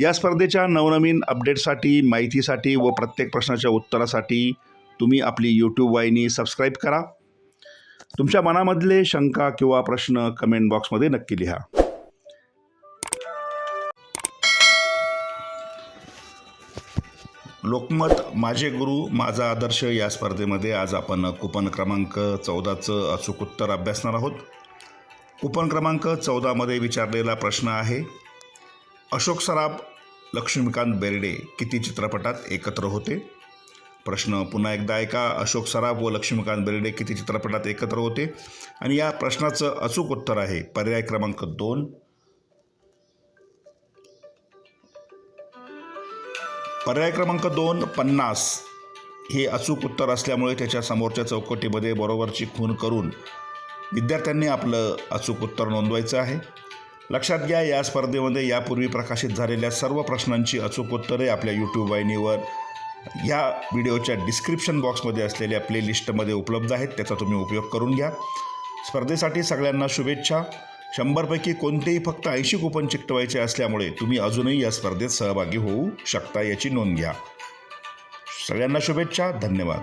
या स्पर्धेच्या नवनवीन अपडेटसाठी माहितीसाठी व प्रत्येक प्रश्नाच्या उत्तरासाठी तुम्ही आपली यूट्यूब वाहिनी सबस्क्राईब करा. तुमच्या मनामधले शंका किंवा प्रश्न कमेंट बॉक्समध्ये नक्की लिहा. लोकमत माझे गुरु माझा आदर्श या स्पर्धेमध्ये आज आपण कुपन क्रमांक चौदाचं अचूक उत्तर अभ्यासणार आहोत. कुपन क्रमांक चौदामध्ये विचारलेला प्रश्न आहे अशोक सराफ लक्ष्मीकांत बेर्डे किती चित्रपटात एकत्र होते? प्रश्न पुन्हा एकदा ऐका. अशोक सराफ व लक्ष्मीकांत बेर्डे किती चित्रपटात एकत्र होते? आणि या प्रश्नाचं अचूक उत्तर आहे. पर्याय क्रमांक दोन. पर्याय क्रमांक दोन पन्नास. हे अचूक उत्तर असल्यामुळे त्याच्या समोरच्या चौकटीमध्ये बरोबरची खून करून विद्यार्थ्यांनी आपलं अचूक उत्तर नोंदवायचं आहे. लक्षात घ्या या स्पर्धेमध्ये यापूर्वी प्रकाशित झालेल्या सर्व प्रश्नांची अचूक उत्तरे आपल्या यूट्यूब वाहिनीवर ह्या व्हिडिओच्या डिस्क्रिप्शन बॉक्समध्ये असलेल्या प्लेलिस्टमध्ये उपलब्ध आहेत. त्याचा तुम्ही उपयोग करून घ्या. स्पर्धेसाठी सगळ्यांना शुभेच्छा. शंभरपैकी कोणतेही फक्त ऐंशी कुपन चिकटवायचे असल्यामुळे तुम्ही अजूनही या स्पर्धेत सहभागी होऊ शकता याची नोंद घ्या. सगळ्यांना शुभेच्छा. धन्यवाद.